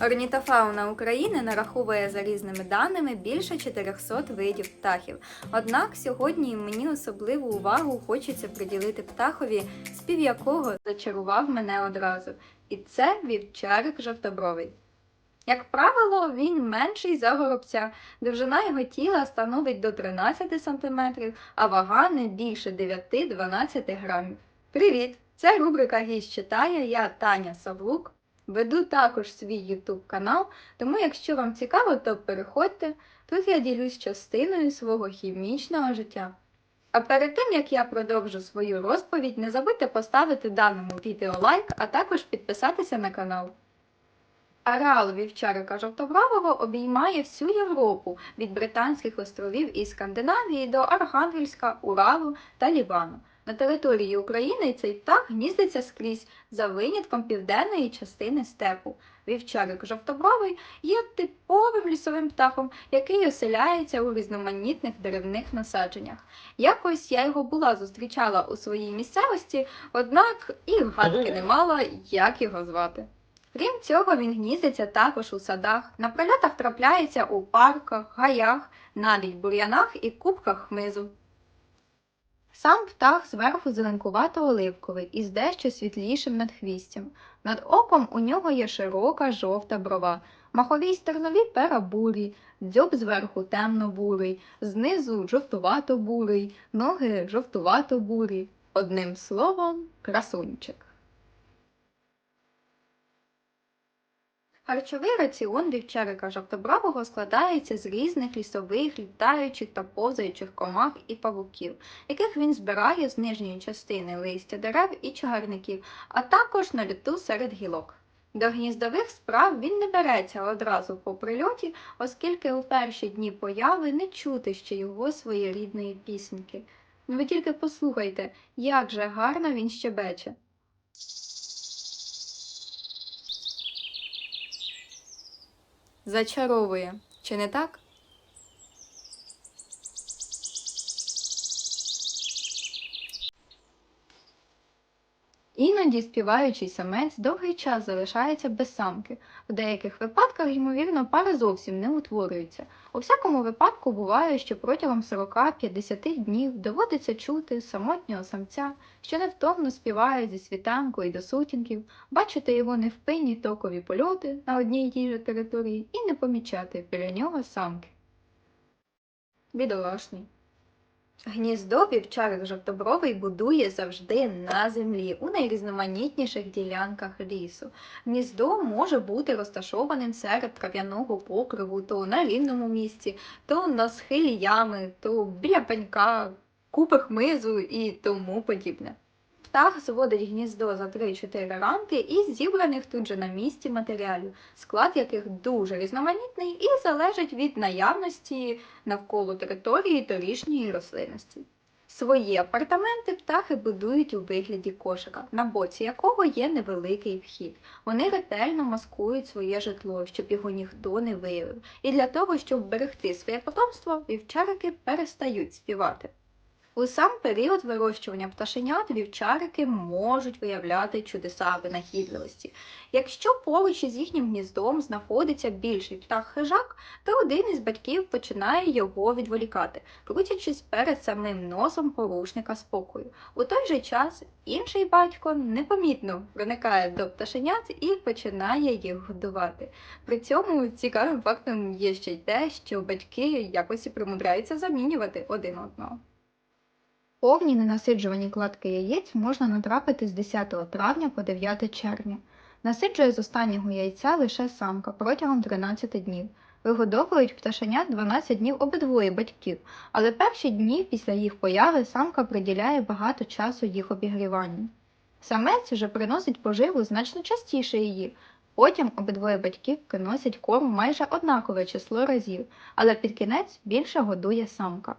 Орнітофауна України нараховує за різними даними більше 400 видів птахів. Однак сьогодні мені особливу увагу хочеться приділити птахові, спів якого зачарував мене одразу. І це вівчарик жовтобровий. Як правило, він менший за горобця. Довжина його тіла становить до 13 см, а вага не більше 9-12 грамів. Привіт! Це рубрика Гість читає. Я Таня Савлук. Веду також свій YouTube канал, тому якщо вам цікаво, то переходьте. Тут я ділюсь частиною свого хімічного життя. А перед тим як я продовжу свою розповідь, не забудьте поставити даному відео лайк, а також підписатися на канал. Ареал вівчарика жовтобравого обіймає всю Європу від Британських островів і Скандинавії до Архангельська, Уралу та Лівану. На території України цей птах гніздиться скрізь за винятком південної частини степу. Вівчарик жовтобровий є типовим лісовим птахом, який оселяється у різноманітних деревних насадженнях. Якось я його була зустрічала у своїй місцевості, однак і гадки не мала, як його звати. Крім цього, він гніздиться також у садах, на прольотах трапляється у парках, гаях, навіть бур'янах і кубках хмизу. Сам птах зверху зеленкувато-оливковий із дещо світлішим надхвістям. Над оком у нього є широка жовта брова, махові й стернові пера бурі, дзьоб зверху темно-бурий, знизу жовтувато-бурий, ноги жовтувато-бурі. Одним словом, красунчик. Харчовий раціон вівчарика жовтобравого складається з різних лісових, літаючих та повзаючих комах і павуків, яких він збирає з нижньої частини листя дерев і чагарників, а також на люту серед гілок. До гніздових справ він не береться одразу по прильоті, оскільки у перші дні появи не чути ще його своєрідної пісеньки. Ви тільки послухайте, як же гарно він щебече. Зачаровує, чи не так? Іноді співаючий самець довгий час залишається без самки. В деяких випадках, ймовірно, пари зовсім не утворюються. У всякому випадку буває, що протягом 40-50 днів доводиться чути самотнього самця, що невтомно співає зі світанку і до сутінків, бачити його невпинні токові польоти на одній і тій же території і не помічати біля нього самки. Бідолашний. Гніздо вівчарок жовтобровий будує завжди на землі у найрізноманітніших ділянках лісу. Гніздо може бути розташованим серед трав'яного покриву, то на рівному місці, то на схилі ями, то біля пенька, купи хмизу і тому подібне. Птах зводить гніздо за 3-4 рамки із зібраних тут же на місці матеріалів, склад яких дуже різноманітний і залежить від наявності навколо території торішньої рослинності. Свої апартаменти птахи будують у вигляді кошика, на боці якого є невеликий вхід. Вони ретельно маскують своє житло, щоб його ніхто не виявив. І для того, щоб берегти своє потомство, вівчарики перестають співати. У сам період вирощування пташенят вівчарики можуть виявляти чудеса винахідливості. Якщо поруч із їхнім гніздом знаходиться більший птах-хижак, то один із батьків починає його відволікати, крутячись перед самим носом порушника спокою. У той же час інший батько непомітно проникає до пташенят і починає їх годувати. При цьому цікавим фактом є ще й те, що батьки якось і примудряються замінювати один одного. Повні ненасиджувані кладки яєць можна натрапити з 10 травня по 9 червня. Насиджує з останнього яйця лише самка протягом 13 днів. Вигодовують пташенят 12 днів обидвоє батьків, але перші дні після їх появи самка приділяє багато часу їх обігріванню. Самець же приносить поживу значно частіше її. Потім обидвоє батьків приносять корм майже однакове число разів, але під кінець більше годує самка.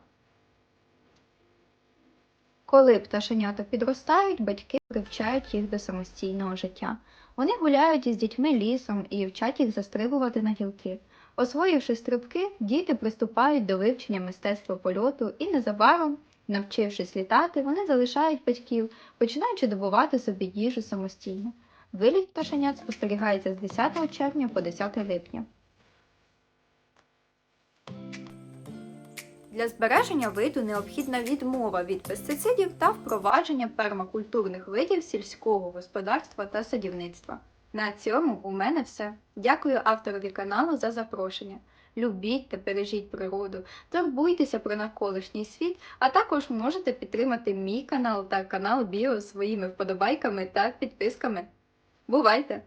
Коли пташенята підростають, батьки привчають їх до самостійного життя. Вони гуляють із дітьми лісом і вчать їх застрибувати на гілки. Освоївши стрибки, діти приступають до вивчення мистецтва польоту і незабаром, навчившись літати, вони залишають батьків, починаючи добувати собі їжу самостійно. Виліт пташенят спостерігається з 10 червня по 10 липня. Для збереження виду необхідна відмова від пестицидів та впровадження пермакультурних видів сільського господарства та садівництва. На цьому у мене все. Дякую авторові каналу за запрошення. Любіть та бережіть природу, турбуйтеся про навколишній світ, а також можете підтримати мій канал та канал Біо своїми вподобайками та підписками. Бувайте!